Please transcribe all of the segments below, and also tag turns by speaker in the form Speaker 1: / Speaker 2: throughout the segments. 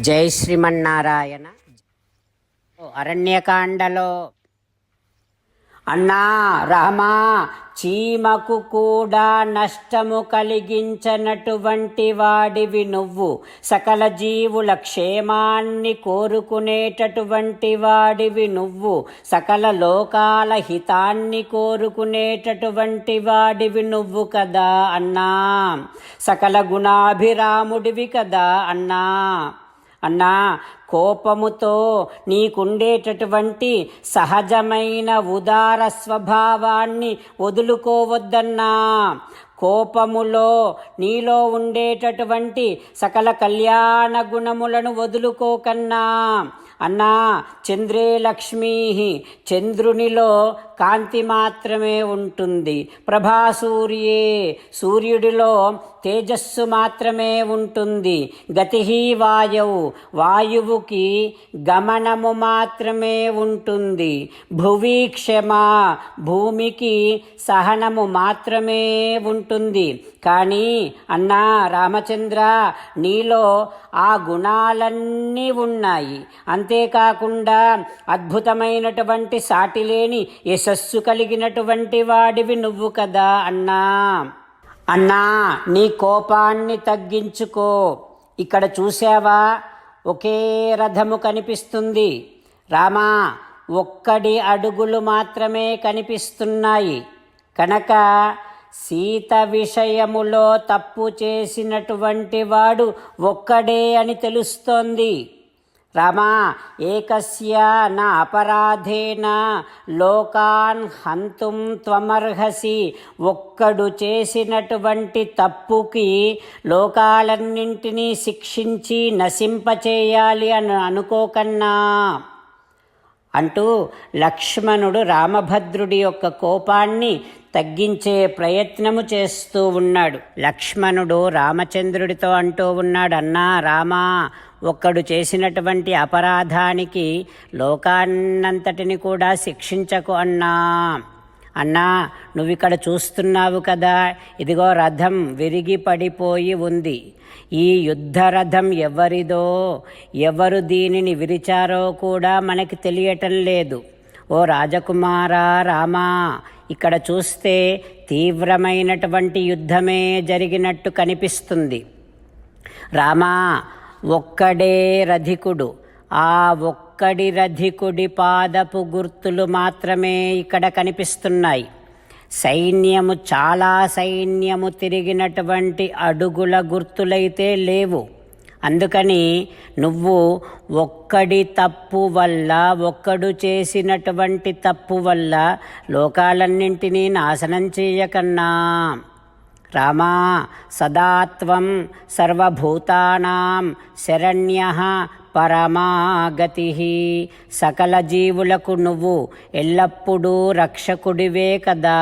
Speaker 1: జై శ్రీమన్నారాయణ. అరణ్యకాండలో అన్నా రామా చీమకు కూడా నష్టము కలిగించనటువంటి వాడివి నువ్వు. సకల జీవుల క్షేమాన్ని కోరుకునేటటువంటి వాడివి నువ్వు. సకల లోకాల హితాన్ని కోరుకునేటటువంటి వాడివి నువ్వు కదా అన్నా. సకల గుణాభిరాముడివి కదా అన్నా. అన్నా కోపముతో నీకుండేటటువంటి సహజమైన ఉదార స్వభావాన్ని వదులుకోవద్దన్నా. కోపములో నీలో ఉండేటటువంటి సకల కళ్యాణ గుణములను వదులుకోకన్నా. అన్నా చంద్రే లక్ష్మీ చంద్రునిలో కాంతి మాత్రమే ఉంటుంది. ప్రభాసూర్యే సూర్యుడిలో తేజస్సు మాత్రమే ఉంటుంది. గతి వాయువు వాయువుకి గమనము మాత్రమే ఉంటుంది. భువీక్షమ భూమికి సహనము మాత్రమే ఉంటుంది. కానీ అన్నా రామచంద్ర నీలో ఆ గుణాలన్నీ ఉన్నాయి. అంతేకాకుండా అద్భుతమైనటువంటి సాటిలేని యశస్సు కలిగినటువంటి వాడివి నువ్వు కదా అన్నా. అన్నా నీ కోపాన్ని తగ్గించుకో. ఇక్కడ చూసావా ఒకే రథము కనిపిస్తుంది. రామా ఒక్కడి అడుగులు మాత్రమే కనిపిస్తున్నాయి. కనుక సీత విషయములో తప్పు చేసినటువంటి వాడు ఒక్కడే అని తెలుస్తోంది. రామా ఏకస్య నా అపరాధేన లోకాన్ హంతుం త్వమర్హసి ఒక్కడు చేసినటువంటి తప్పుకి లోకాలన్నింటినీ శిక్షించి నశింపచేయాలి అని అనుకోకన్నా అంటూ లక్ష్మణుడు రామభద్రుడి యొక్క కోపాన్ని తగ్గించే ప్రయత్నము చేస్తూ ఉన్నాడు. లక్ష్మణుడు రామచంద్రుడితో అంటూ ఉన్నాడు అన్నా రామా ఒక్కడు చేసినటువంటి అపరాధానికి లోకాన్నంతటిని కూడా శిక్షించకు అన్నా. అన్నా నువ్వు ఇక్కడ చూస్తున్నావు కదా ఇదిగో రథం విరిగి పడిపోయి ఉంది. ఈ యుద్ధ రథం ఎవరిదో ఎవరు దీనిని విరిచారో కూడా మనకి తెలియటం లేదు. ఓ రాజకుమారా రామా ఇక్కడ చూస్తే తీవ్రమైనటువంటి యుద్ధమే జరిగినట్టు కనిపిస్తుంది. రామా ఒక్కడే రధికుడు. ఆ ఒక్కడి రధికుడి పాదపు గుర్తులు మాత్రమే ఇక్కడ కనిపిస్తున్నాయి. సైన్యము చాలా సైన్యము తిరిగినటువంటి అడుగుల గుర్తులైతే లేవు. అందుకని నువ్వు ఒక్కడి తప్పు వల్ల ఒక్కడు చేసినటువంటి తప్పు వల్ల లోకాలన్నింటినీ నాశనం చేయకన్నా రామా సదాత్వం సర్వభూతానాం శరణ్య పరమాగతి సకల జీవులకు నువ్వు ఎల్లప్పుడూ రక్షకుడివే కదా।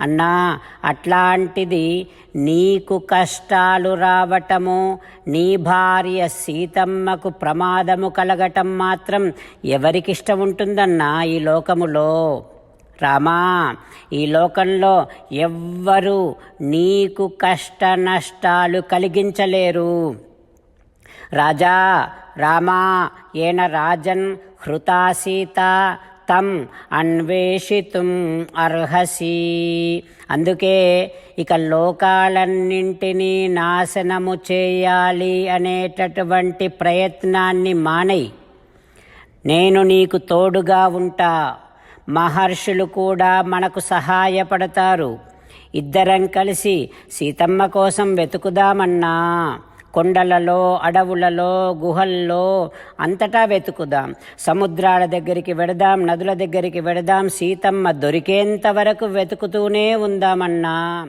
Speaker 1: అన్నా అట్లాంటిది నీకు కష్టాలు రావటము నీ భార్య సీతమ్మకు ప్రమాదము కలగటం మాత్రం ఎవరికిష్టం ఉంటుందన్నా ఈ లోకములో? రామా ఈ లోకంలో ఎవ్వరూ నీకు కష్ట నష్టాలు కలిగించలేరు. రాజా రామా ఏన రాజన్ హృతా సీత తం అన్వేషితుం అర్హసి. అందుకే ఇక లోకాలన్నింటినీ నాశనము చేయాలి అనేటటువంటి ప్రయత్నాన్ని మానై నేను నీకు తోడుగా ఉంటా. మహర్షులు కూడా మనకు సహాయపడతారు. ఇద్దరం కలిసి సీతమ్మ కోసం వెతుకుదామన్నా. కొండలలో అడవులలో గుహల్లో అంతటా వెతుకుదాం. సముద్రాల దగ్గరికి వెడదాం నదుల దగ్గరికి వెడదాం. సీతమ్మ దొరికేంత వరకు వెతుకుతూనే ఉందామన్నా.